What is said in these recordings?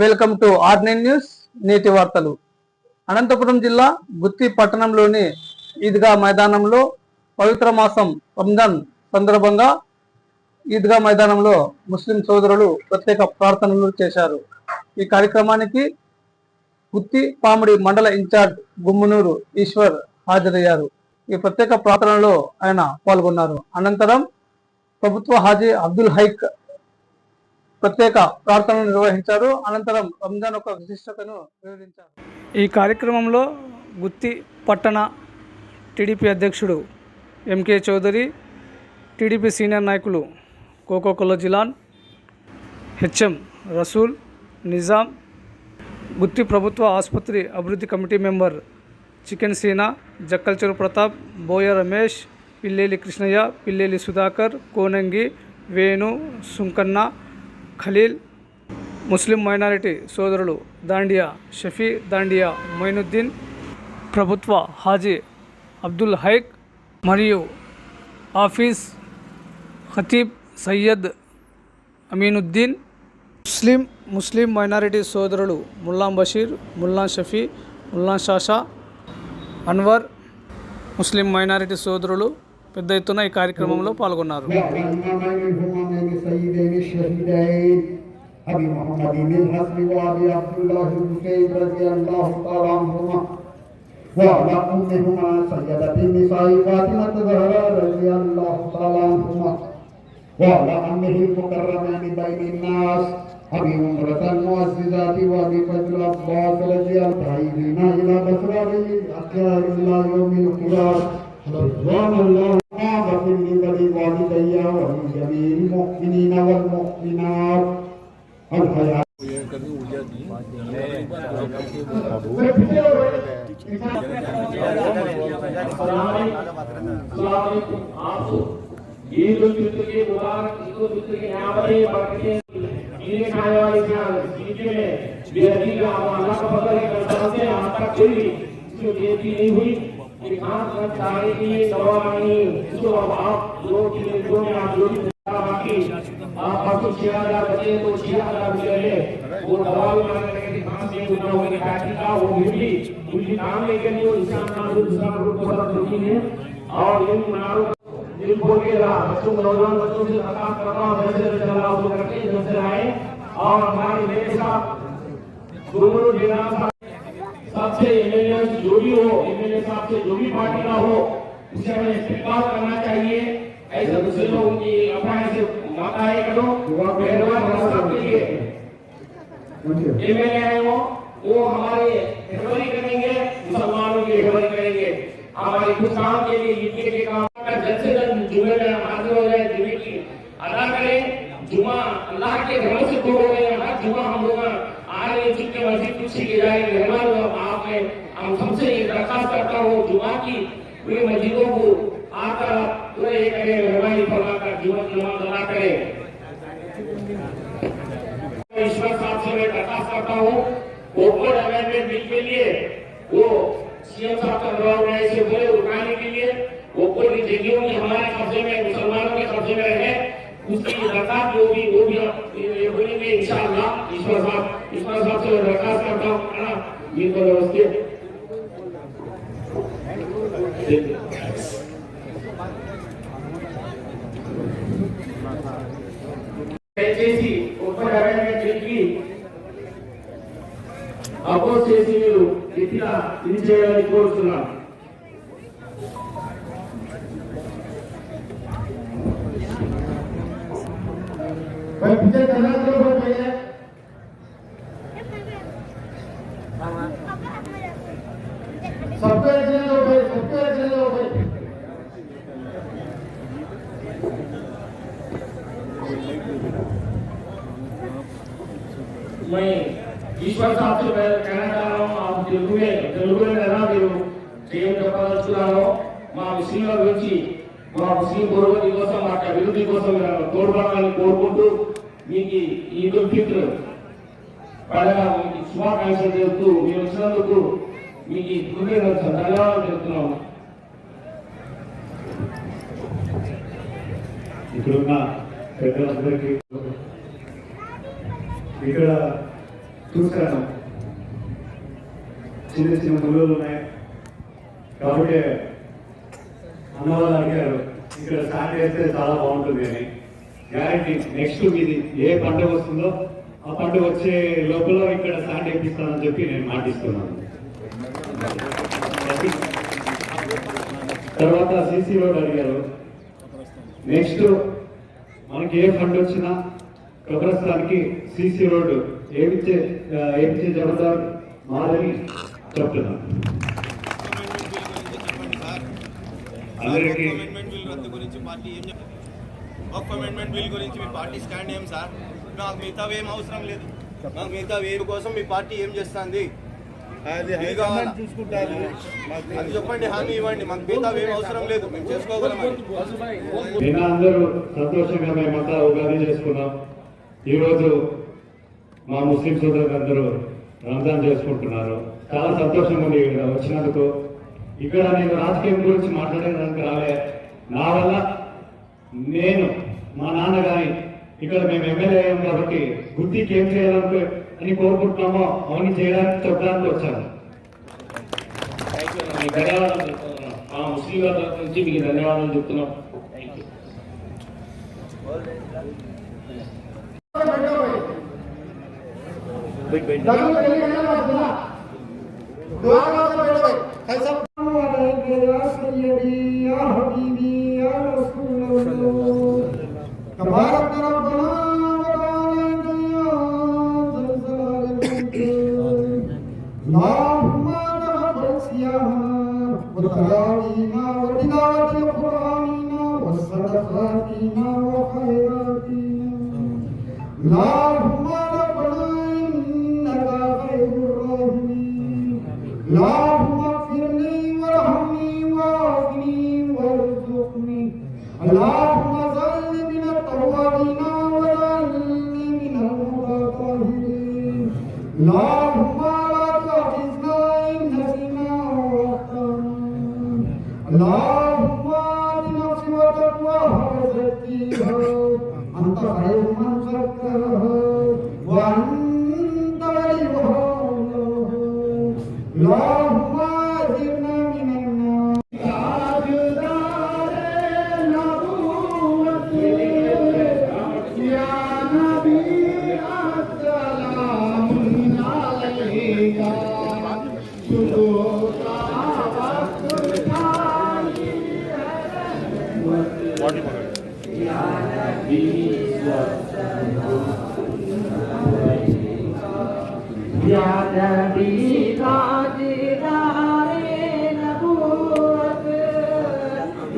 Welcome to R nine news నేటి వార్తలు. అనంతపురం జిల్లా గుత్తి పట్టణంలోని ఈద్గా మైదానంలో పవిత్ర మాసం రంజాన్ సందర్భంగా ఈద్గా మైదానంలో ముస్లిం సోదరులు ప్రత్యేక ప్రార్థనలు చేశారు. ఈ కార్యక్రమానికి గుత్తి పామిడి మండల ఇన్ఛార్జ్ గుమ్మునూరు ఈశ్వర్ హాజరయ్యారు. ఈ ప్రత్యేక ప్రార్థనలో ఆయన పాల్గొన్నారు. అనంతరం ప్రభుత్వ హాజీ అబ్దుల్ హైక్ ప్రత్యేక ప్రార్థనలు నిర్వహించారు. అనంతరం రంజాన్ యొక్క విశిష్టతను వివరించారు ఈ కార్యక్రమంలో గుత్తి పట్టణ టీడీపీ అధ్యక్షుడు ఎంకే చౌదరి టీడీపీ సీనియర్ నాయకులు కోకోకొల్ల జిలాన్ హెచ్ఎం రసూల్ నిజాం గుత్తి ప్రభుత్వ ఆసుపత్రి అభివృద్ధి committee member chicken Seena Jakkalcheru Pratap Boya Ramesh Pilleli Krishnaiah Pilleli Sudhakar Konangi Venu Sunkanna Khalil ముస్లిం మైనారిటీ సోదరులు దాండియా షఫీ దాండియా మొయినుద్దీన్ ప్రభుత్వ హాజీ అబ్దుల్ హైక్ మరియు ఆఫీస్ ఖతీబ్ సయ్యద్ అమీనుద్దీన్ ముస్లిం ముస్లిం మైనారిటీ సోదరులు ముల్లాం బషీర్ ముల్లాం షఫీ ముల్లాం షాషా అన్వర్ ముస్లిం మైనారిటీ సోదరులు పెద్ద ఎత్తున ఈ కార్యక్రమంలో పాల్గొన్నారు. السيدين الشهيدين. أبي محمد بن الحسن وأبي عبد الله الحسين رضي الله تعالى عنهما. وعلى أمهما سيدة النساء فاطمة الزهراء رضي الله تعالى عنهما. وعلى أمه المكرمين بين الناس. أبي عمرة المعززات وأبي فضل العباس رضي الله طيبين إلى بصرة أخيار إلى يوم القيامة. رضوان الله المؤمنين والمؤمنات الحياة نہیں ہوئی آپ لوگ جو آپ جو کی آپ پرسوں چھ ہزار بچے تو چھ ہزار روپئے لے۔ وہ دوا بھی مانگ رہے کہ کام سے گنا ہوگی ٹیکسی کا وہ بھی ان کی کام نہیں کرنی وہ انسان معذور انسان کو بہت دکھی ہے۔ اور ان مناروں دل کو کے رہا۔ بچوں کو نوجوان بچوں سے خطاب کر رہا ہوں، جیسے رضی اللہ عنہ کرتے ہیں، جیسے آئے۔ اور ہمارے میرے صاحب گورو ڈیرا صاحب سے ایم ایل اے جو بھی ہو ایم ایل اے صاحب سے جو بھی پارٹی کا ہو، اسے ہمیں استقبال کرنا چاہیے۔ करना चाहिए ऐसे दूसरे लोगों की अपना ऐसे माता है करो पहलवान रास्ता के लिए एमएलए है वो वो हमारे हिफाजत करेंगे मुसलमानों की हिफाजत करेंगे हमारे कुछ काम के लिए ईद के काम का जल्द से जल्द जुमे में हाजिर हो जाए जुमे की अदा करें जुमा अल्लाह के रहमत से दूर हो गए हर जुमा हम लोग आ रहे जिनके मस्जिद कुछ के जाए سے بولے اٹھانے کے لیے وہ کوئی بھی جگہوں کی ہمارے قبضے میں مسلمانوں کے قبضے میں رہے، اس کی درخواست جو بھی وہ بھی بولیں گے ان شاء اللہ ایشور صاحب ایشور صاحب سے درخواست کرتا ہوں۔ یہ تو ویوستھت దయచేసి ఉపకరణ తిరిగి అపోజ్ చేసి మీరు ఇట్లా ఇది చేయాలని కోరుతున్నాను भाई पीछे करना तो बहुत भैया सबको एक जने लो भाई सबको एक जने लो भाई मैं ईश्वर साहब से मैं कहना चाह रहा हूँ आप తెలుగు में తెలుగు में रहना మీరు చేయం చెప్పదలుచుకున్నాను మా ముస్లింల గురించి మా ముస్లిం పూర్వతి కోసం మా అభివృద్ధి కోసం తోడ్పడాలని కోరుకుంటూ మీకు ఈద్ ఉల్ ఫిత్ర్ పండుగ మీకు శుభాకాంక్షలు చెబుతూ మీరు వచ్చినందుకు మీకు కృతజ్ఞత ధన్యవాదాలు చెప్తున్నాము ఇక్కడున్న పెద్దలందరికీ ఇక్కడ చూశాను. చిన్న చిన్న పిల్లలు ఉన్నాయి. కాబట్టి అన్నవాళ్ళు అడిగారు ఇక్కడ స్టార్ట్ చేస్తే చాలా బాగుంటుంది అని. గ్యారంటీ నెక్స్ట్ మీది ఏ పండుగ వస్తుందో ఆ పండుగ వచ్చే లోపల ఇక్కడ స్టాండ్ చేపిస్తానని చెప్పి నేను మాటిస్తున్నాను. తర్వాత సీసీ రోడ్ అడిగారు. నెక్స్ట్ మనకి ఏ ఫండ్ వచ్చినా కబ్రస్థానికి సీసీ రోడ్డు ఏమిచ్చే ఏమిచ్చే జవాబారు మాదని చెప్తున్నాను అందరికీ వక్ అమెండ్మెంట్ బిల్ గురించి మీ పార్టీ స్టాండ్ ఏం సార్? నాకు మిగతా ఏం అవసరం లేదు. నాకు మిగతా వేరు కోసం మీ పార్టీ ఏం చేస్తుంది? అది చెప్పండి హామీ ఇవ్వండి. మాకు మిగతా ఏం అవసరం లేదు. మేము చేసుకోగలం నిన్న అందరూ సంతోషంగా మేమంతా ఉగాది చేసుకున్నాం. ఈరోజు మా ముస్లిం సోదరులందరూ రంజాన్ చేసుకుంటున్నారు. చాలా సంతోషంగా ఉంది ఇక్కడ వచ్చినందుకు. ఇక్కడ నేను రాజకీయం గురించి మాట్లాడడానికి రాలే. నా వల్ల నేను మా నాన్న గాని ఇక్కడ మేము ఎమ్మెల్యే అయ్యాం కాబట్టి గుర్తికి ఏం చేయాలంటే అని కోరుకుంటున్నామో అవన్నీ చేయడానికి చెప్పడానికి వచ్చాను. మీకు ధన్యవాదాలు చెప్తున్నాం. ఆ ముస్లిం గారి తరఫు నుంచి మీకు ధన్యవాదాలు చెప్తున్నాం. థ్యాంక్ اللهم تقبل صيامنا وتراوينا وتلاوة القرآننا وصدقاتنا وخيراتنا اللهم ربنا إنك خير الراحمين. اللهم اغفر لي وارحمني وعافني وارزقني. اللهم اجعلني من التوابين واجعلني من المتطهرين. اللهم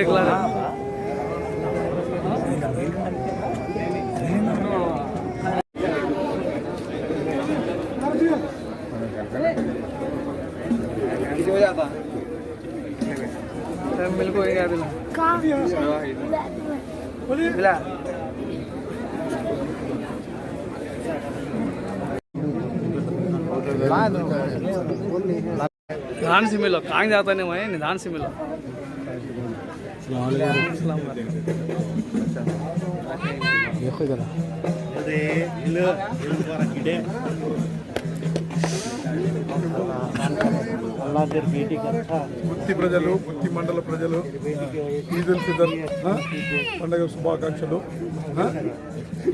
एक लाख। मिल को? एक दिला मिला निधान से मिलो कहाँ जाता नहीं वही निधान से मिलो। గుత్తి ప్రజలు గుత్తి మండల ప్రజలు ఈదుల్ ఫిదర్ పండగ శుభాకాంక్షలు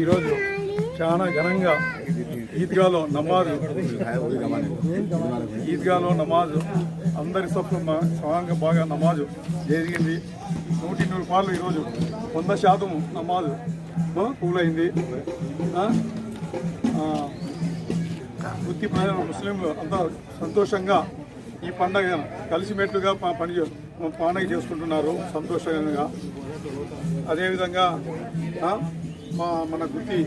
ఈరోజు చాలా ఘనంగా ఈద్గాలో నమాజు ఈద్గాలో నమాజు అందరి సభ్యులు సమానంగా బాగా నమాజు జరిగింది. నూటి నూరు పాలు ఈరోజు. వంద శాతం నమాజు పూలైంది వృత్తి ప్రజలు ముస్లింలు అంతా సంతోషంగా ఈ పండగ కలిసిమెట్లుగా పని చే- పండగ చేసుకుంటున్నారు సంతోషంగా. అదేవిధంగా మా మన గుత్తి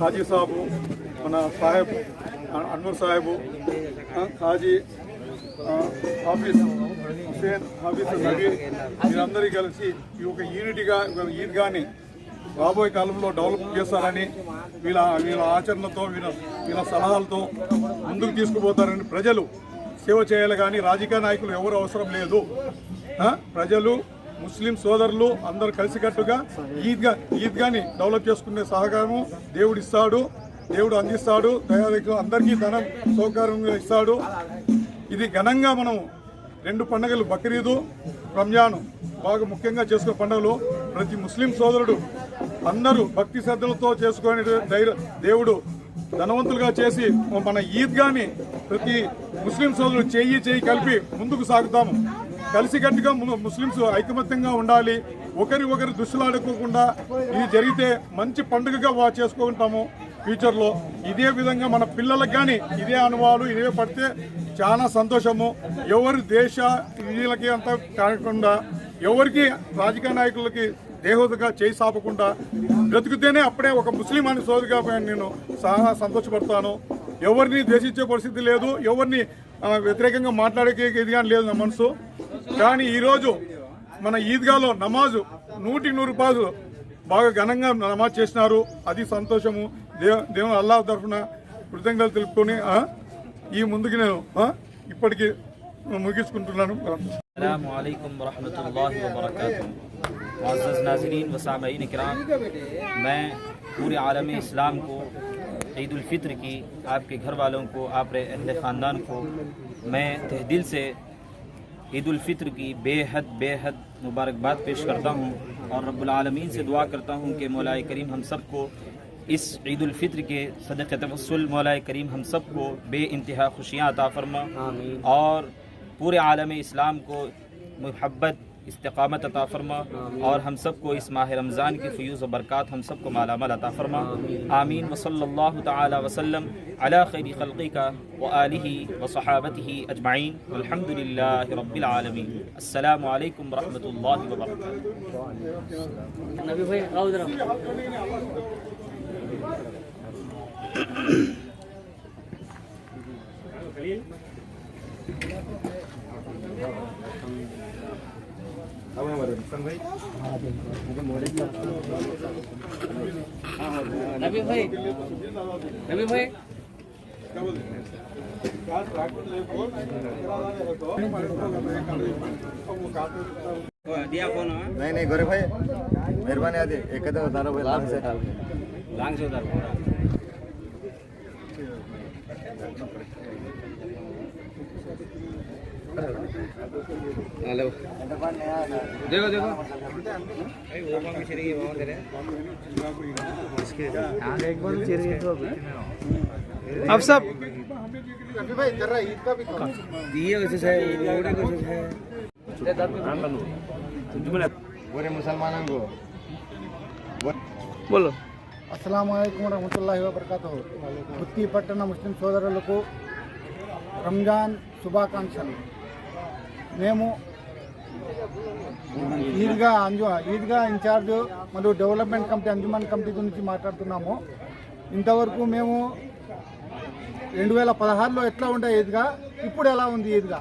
కాజీ సాబు మన సాహెబ్ అన్వర్ సాహెబు కాజీ ఆఫీస్ హుసేన్ హాఫీజ్ నబీర్ వీరందరూ కలిసి ఈ ఒక యూనిటీగా ఈద్గాని రాబోయే కాలంలో డెవలప్ చేస్తారని వీళ్ళ వీళ్ళ ఆచరణతో వీళ్ళ వీళ్ళ సలహాలతో ముందుకు తీసుకుపోతారని ప్రజలు సేవ చేయాలి కానీ రాజకీయ నాయకులు ఎవరు అవసరం లేదు. ప్రజలు ముస్లిం సోదరులు అందరూ కలిసికట్టుగా ఈద్గా ఈద్గాని డెవలప్ చేసుకునే సహకారము దేవుడు ఇస్తాడు దేవుడు అందిస్తాడు దయాలకు అందరికీ ధనం సౌకర్యంగా ఇస్తాడు. ఇది ఘనంగా మనం రెండు పండుగలు బక్రీదు రంజాను బాగా ముఖ్యంగా చేసుకునే పండుగలు. ప్రతి ముస్లిం సోదరుడు అందరూ భక్తి శ్రద్ధలతో చేసుకునే ధైర్య దేవుడు ధనవంతులుగా చేసి మన ఈద్గాని ప్రతి ముస్లిం సోదరుడు చేయి చేయి కలిపి ముందుకు సాగుతాము. కలిసికట్టుగా ము- ముస్లింస్ ఐకమత్యంగా ఉండాలి. ఒకరి ఒకరి దుస్తులాడుకోకుండా ఇది జరిగితే మంచి పండుగగా చేసుకుంటాము ఫ్యూచర్లో. ఇదే విధంగా మన పిల్లలకు కానీ ఇదే అనుభవాలు ఇదే పడితే చాలా సంతోషము. ఎవరి దేశ వీళ్ళకి అంత కాకుండా ఎవరికి రాజకీయ నాయకులకి దేహోదగా చేయి సాపకుండా బ్రతికితేనే అప్పుడే ఒక ముస్లిం అని సోదరుగా నేను చాలా సంతోషపడతాను. ఎవరిని ద్వేషించే పరిస్థితి లేదు ఎవరిని వ్యతిరేకంగా మాట్లాడే ఇది కానీ లేదు నా మనసు. కానీ ఈరోజు మన ఈద్గాలో నమాజు నూటి నూరు రూపాయలు బాగా ఘనంగా నమాజ్ చేసినారు. అది సంతోషము. దేవ దేవుని అల్లా తరఫున కృతజ్ఞతలు తెలుపుకొని ఈ నేను ముగించుకుంటున్నాను السلام علیکم ورحمۃ اللہ وبرکاتہ معزز ناظرین و سامعین کرام میں پورے عالم اسلام کو عید الفطر کی آپ کے گھر والوں کو آپ کے اہل خاندان کو میں تہدیل سے عید الفطر کی بے حد بے حد مبارکباد پیش کرتا ہوں اور رب العالمین سے دعا کرتا ہوں کہ مولا کریم ہم سب کو اس عید الفطر کے صدق توسل مولا کریم ہم سب کو بے انتہا خوشیاں عطا فرما۔ آمین۔ اور پورے عالم اسلام کو محبت استقامت عطا فرما۔ اور ہم سب کو اس ماہ رمضان کی فیوز و برکات ہم سب کو مالا مال عطا فرما۔ آمین۔ وصلی اللہ تعالی وسلم علی خیر خلقی کا و علیہ و صحابتہ اجمعین۔ الحمد رب العالمین۔ السلام علیکم ورحمۃ اللہ وبرکاتہ۔ રવિભાઈ રવિભાઈ નહીં નહીં, ગોરેભાઈ, મહેરબાની હતી એક જ તારો ભાઈ લાંગ છે લાંગ છે તારો اب سب السلام علیکم و اللہ وبرکاتہ کتنی پٹنا مسلم سود رمضان శుభాకాంక్షలు మేము ఈద్గా అంజు ఈద్గా ఇన్ఛార్జ్ మరియు డెవలప్మెంట్ కమిటీ అంజుమన్ కమిటీ గురించి మాట్లాడుతున్నాము. ఇంతవరకు మేము రెండు వేల పదహారులో ఎట్లా ఉండే ఈద్గా ఇప్పుడు ఎలా ఉంది ఈద్గా?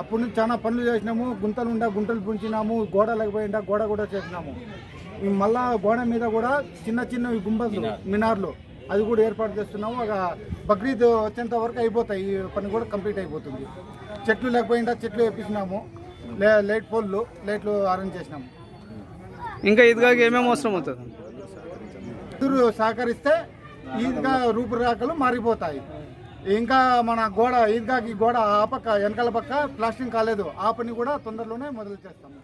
అప్పుడు నుంచి చాలా పనులు చేసినాము గుంతలు ఉండా గుంటలు పుంచినాము గోడలకు పోయిండా గోడ కూడా చేసినాము. ఈ మళ్ళా గోడ మీద కూడా చిన్న చిన్న గుంబలు మినార్లు అది కూడా ఏర్పాటు చేస్తున్నాము. ఒక బక్రీద్ వచ్చేంత వరకు అయిపోతాయి ఈ పని కూడా కంప్లీట్ అయిపోతుంది. చెట్లు లేకపోయిందా? చెట్లు వేపించినాము లే లైట్ పోల్లు లైట్లు అరేంజ్ చేసినాము. ఇంకా ఈద్గాకి ఏమేమి అవసరం అవుతుంది? అందరూ సహకరిస్తే ఈద్గా రూపురేఖలు మారిపోతాయి. ఇంకా మన గోడ ఈద్గాకి గోడ ఆ పక్క వెనకాల పక్క ప్లాస్టింగ్ కాలేదు. ఆ పని కూడా తొందరలోనే మొదలు చేస్తాము.